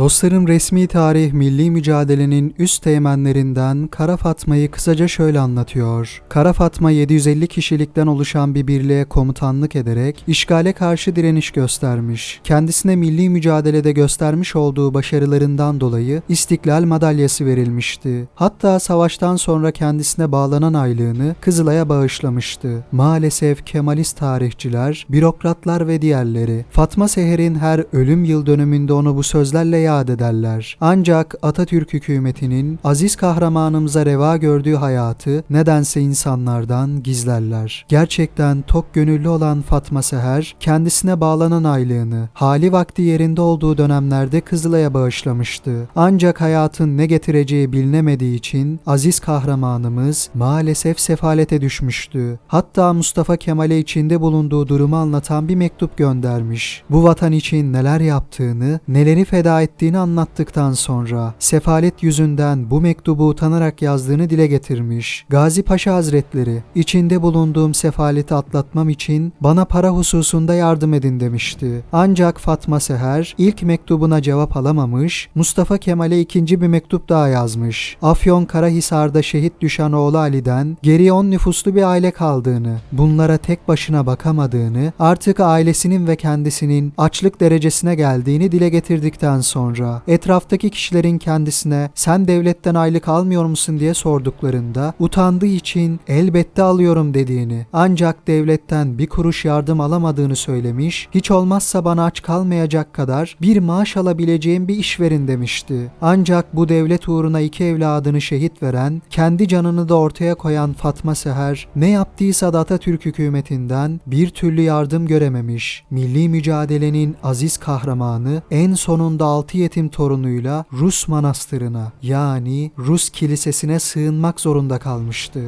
Dostlarım resmi tarih milli mücadelenin üst teğmenlerinden Kara Fatma'yı kısaca şöyle anlatıyor. Kara Fatma 750 kişilikten oluşan bir birliğe komutanlık ederek işgale karşı direniş göstermiş. Kendisine milli mücadelede göstermiş olduğu başarılarından dolayı İstiklal Madalyası verilmişti. Hatta savaştan sonra kendisine bağlanan aylığını Kızılay'a bağışlamıştı. Maalesef Kemalist tarihçiler, bürokratlar ve diğerleri Fatma Seher'in her ölüm yıl dönümünde onu bu sözlerle yad ederler. Ancak Atatürk hükümetinin aziz kahramanımıza reva gördüğü hayatı nedense insanlardan gizlerler. Gerçekten tok gönüllü olan Fatma Seher kendisine bağlanan aylığını hali vakti yerinde olduğu dönemlerde Kızılay'a bağışlamıştı. Ancak hayatın ne getireceği bilinemediği için aziz kahramanımız maalesef sefalete düşmüştü. Hatta Mustafa Kemal'e içinde bulunduğu durumu anlatan bir mektup göndermiş. Bu vatan için neler yaptığını, neleri feda ettiğini anlattıktan sonra sefalet yüzünden bu mektubu utanarak yazdığını dile getirmiş. Gazi Paşa Hazretleri, içinde bulunduğum sefaleti atlatmam için bana para hususunda yardım edin demişti. Ancak Fatma Seher ilk mektubuna cevap alamamış, Mustafa Kemal'e ikinci bir mektup daha yazmış. Afyon Karahisar'da şehit düşen oğlu Ali'den geriye on nüfuslu bir aile kaldığını, bunlara tek başına bakamadığını, artık ailesinin ve kendisinin açlık derecesine geldiğini dile getirdikten sonra etraftaki kişilerin kendisine sen devletten aylık almıyor musun diye sorduklarında utandığı için elbette alıyorum dediğini ancak devletten bir kuruş yardım alamadığını söylemiş hiç olmazsa bana aç kalmayacak kadar bir maaş alabileceğim bir iş verin demişti. Ancak bu devlet uğruna iki evladını şehit veren kendi canını da ortaya koyan Fatma Seher ne yaptıysa da Atatürk hükümetinden bir türlü yardım görememiş. Milli mücadelenin aziz kahramanı en sonunda altı yetim torunuyla Rus manastırına yani Rus kilisesine sığınmak zorunda kalmıştı.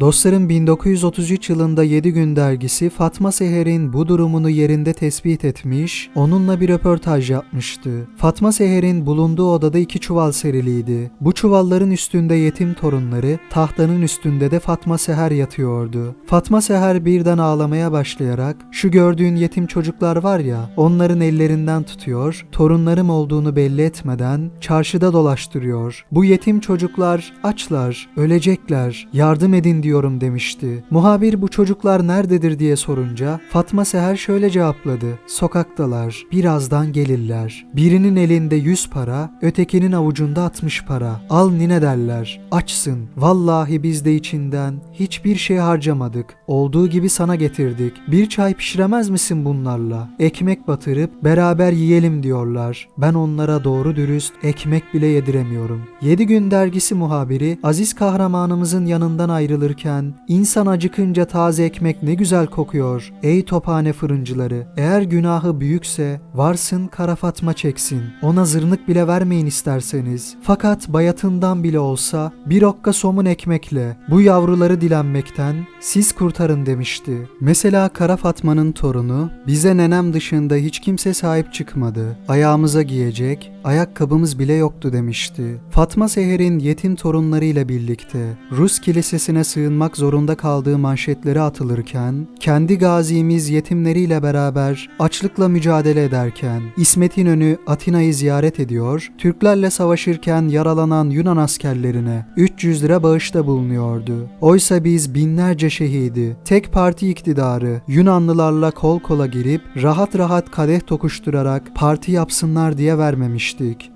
Dostlarım 1933 yılında 7 Gün dergisi Fatma Seher'in bu durumunu yerinde tespit etmiş, onunla bir röportaj yapmıştı. Fatma Seher'in bulunduğu odada iki çuval seriliydi. Bu çuvalların üstünde yetim torunları, tahtanın üstünde de Fatma Seher yatıyordu. Fatma Seher birden ağlamaya başlayarak, şu gördüğün yetim çocuklar var ya, onların ellerinden tutuyor, torunlarım olduğunu belli etmeden çarşıda dolaştırıyor. Bu yetim çocuklar açlar, ölecekler, yardım edin diyorum demişti. Muhabir bu çocuklar nerededir diye sorunca Fatma Seher şöyle cevapladı. Sokaktalar, birazdan gelirler. Birinin elinde 100 para, ötekinin avucunda 60 para. Al nine derler. Açsın. Vallahi biz de içinden hiçbir şey harcamadık. Olduğu gibi sana getirdik. Bir çay pişiremez misin bunlarla? Ekmek batırıp beraber yiyelim diyorlar. Ben onlara doğru dürüst ekmek bile yediremiyorum. 7 gün dergisi muhabiri Aziz kahramanımızın yanından ayrılır gelirken insan acıkınca taze ekmek ne güzel kokuyor. Ey tophane fırıncıları eğer günahı büyükse varsın kara Fatma çeksin. Ona zırnık bile vermeyin isterseniz. Fakat bayatından bile olsa bir okka somun ekmekle bu yavruları dilenmekten siz kurtarın demişti. Mesela Kara Fatma'nın torunu bize nenem dışında hiç kimse sahip çıkmadı. Ayağımıza giyecek, ayakkabımız bile yoktu demişti. Fatma Seher'in yetim torunlarıyla birlikte Rus kilisesine sığınmak zorunda kaldığı manşetleri atılırken, kendi gazimiz yetimleriyle beraber açlıkla mücadele ederken, İsmet İnönü Atina'yı ziyaret ediyor, Türklerle savaşırken yaralanan Yunan askerlerine 300 lira bağışta bulunuyordu. Oysa biz binlerce şehidi, tek parti iktidarı, Yunanlılarla kol kola girip rahat rahat kadeh tokuşturarak parti yapsınlar diye vermemiştik.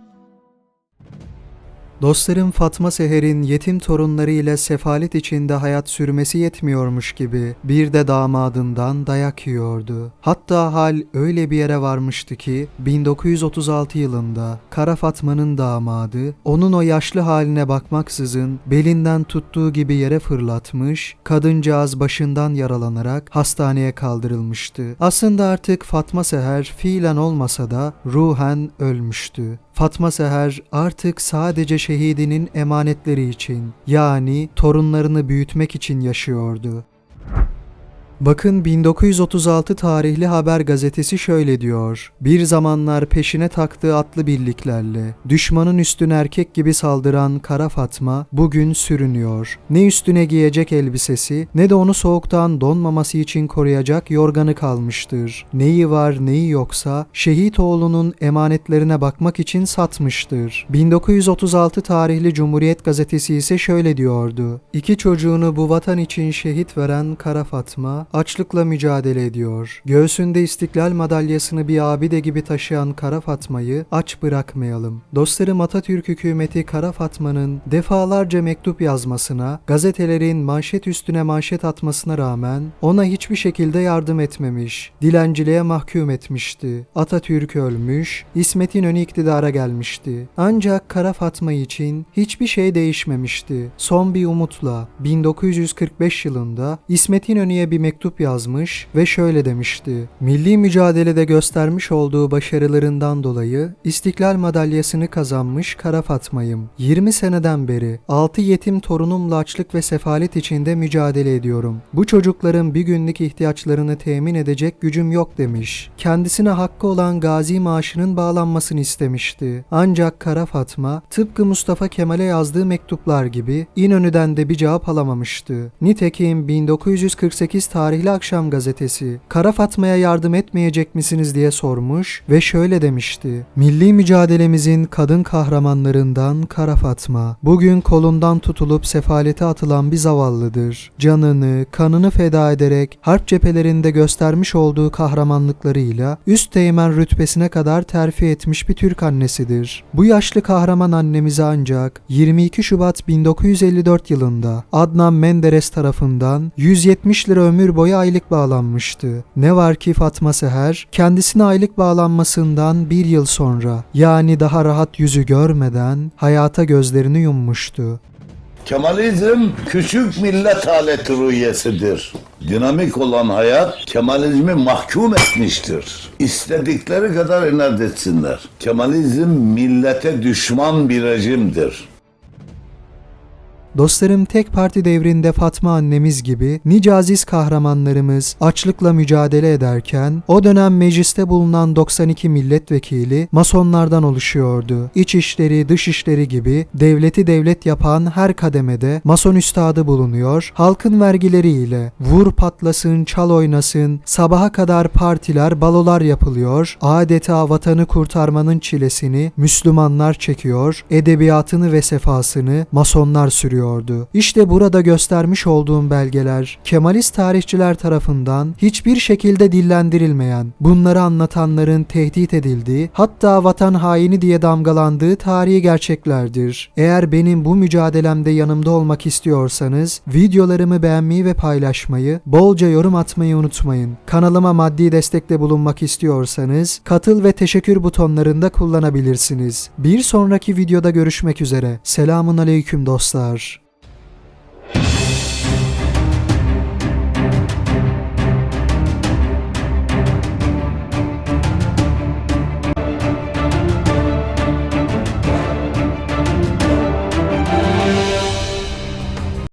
Dostlarım Fatma Seher'in yetim torunları ile sefalet içinde hayat sürmesi yetmiyormuş gibi bir de damadından dayak yiyordu. Hatta hal öyle bir yere varmıştı ki 1936 yılında Kara Fatma'nın damadı onun o yaşlı haline bakmaksızın belinden tuttuğu gibi yere fırlatmış, kadıncağız başından yaralanarak hastaneye kaldırılmıştı. Aslında artık Fatma Seher fiilen olmasa da ruhen ölmüştü. Fatma Seher artık sadece şehidinin emanetleri için yani torunlarını büyütmek için yaşıyordu. Bakın 1936 tarihli Haber gazetesi şöyle diyor. Bir zamanlar peşine taktığı atlı birliklerle düşmanın üstün erkek gibi saldıran Kara Fatma bugün sürünüyor. Ne üstüne giyecek elbisesi ne de onu soğuktan donmaması için koruyacak yorganı kalmıştır. Neyi var neyi yoksa şehit oğlunun emanetlerine bakmak için satmıştır. 1936 tarihli Cumhuriyet gazetesi ise şöyle diyordu. İki çocuğunu bu vatan için şehit veren Kara Fatma açlıkla mücadele ediyor. Göğsünde istiklal madalyasını bir abide gibi taşıyan Kara Fatma'yı aç bırakmayalım. Dostlarım Atatürk hükümeti Kara Fatma'nın defalarca mektup yazmasına, gazetelerin manşet üstüne manşet atmasına rağmen ona hiçbir şekilde yardım etmemiş, dilenciliğe mahkum etmişti. Atatürk ölmüş, İsmet İnönü iktidara gelmişti. Ancak Kara Fatma için hiçbir şey değişmemişti. Son bir umutla 1945 yılında İsmet İnönü'ye bir mektup yazmış ve şöyle demişti. Milli mücadelede göstermiş olduğu başarılarından dolayı İstiklal madalyasını kazanmış Kara Fatma'yım. 20 seneden beri 6 yetim torunumla açlık ve sefalet içinde mücadele ediyorum. Bu çocukların bir günlük ihtiyaçlarını temin edecek gücüm yok demiş. Kendisine hakkı olan gazi maaşının bağlanmasını istemişti. Ancak Kara Fatma tıpkı Mustafa Kemal'e yazdığı mektuplar gibi İnönü'den de bir cevap alamamıştı. Nitekim 1948 tarihli Akşam gazetesi Kara Fatma'ya yardım etmeyecek misiniz diye sormuş ve şöyle demişti. Milli mücadelemizin kadın kahramanlarından Kara Fatma bugün kolundan tutulup sefalete atılan bir zavallıdır. Canını, kanını feda ederek harp cephelerinde göstermiş olduğu kahramanlıklarıyla üst teğmen rütbesine kadar terfi etmiş bir Türk annesidir. Bu yaşlı kahraman annemize ancak 22 Şubat 1954 yılında Adnan Menderes tarafından 170 lira ömür boyu aylık bağlanmıştı. Ne var ki Fatma Seher kendisine aylık bağlanmasından bir yıl sonra yani daha rahat yüzü görmeden hayata gözlerini yummuştu. Kemalizm küçük millet aleti rüyesidir. Dinamik olan hayat Kemalizmi mahkum etmiştir. İstedikleri kadar inat etsinler. Kemalizm millete düşman bir rejimdir. Dostlarım tek parti devrinde Fatma annemiz gibi nice aziz kahramanlarımız açlıkla mücadele ederken o dönem mecliste bulunan 92 milletvekili masonlardan oluşuyordu. İç işleri, dış işleri gibi devleti devlet yapan her kademede mason üstadı bulunuyor. Halkın vergileriyle vur patlasın, çal oynasın, sabaha kadar partiler, balolar yapılıyor. Adeta vatanı kurtarmanın çilesini Müslümanlar çekiyor. Edebiyatını ve sefasını masonlar sürüyordu. İşte burada göstermiş olduğum belgeler Kemalist tarihçiler tarafından hiçbir şekilde dillendirilmeyen, bunları anlatanların tehdit edildiği, hatta vatan haini diye damgalandığı tarihi gerçeklerdir. Eğer benim bu mücadelemde yanımda olmak istiyorsanız videolarımı beğenmeyi ve paylaşmayı, bolca yorum atmayı unutmayın. Kanalıma maddi destekte bulunmak istiyorsanız katıl ve teşekkür butonlarında kullanabilirsiniz. Bir sonraki videoda görüşmek üzere. Selamun aleyküm dostlar.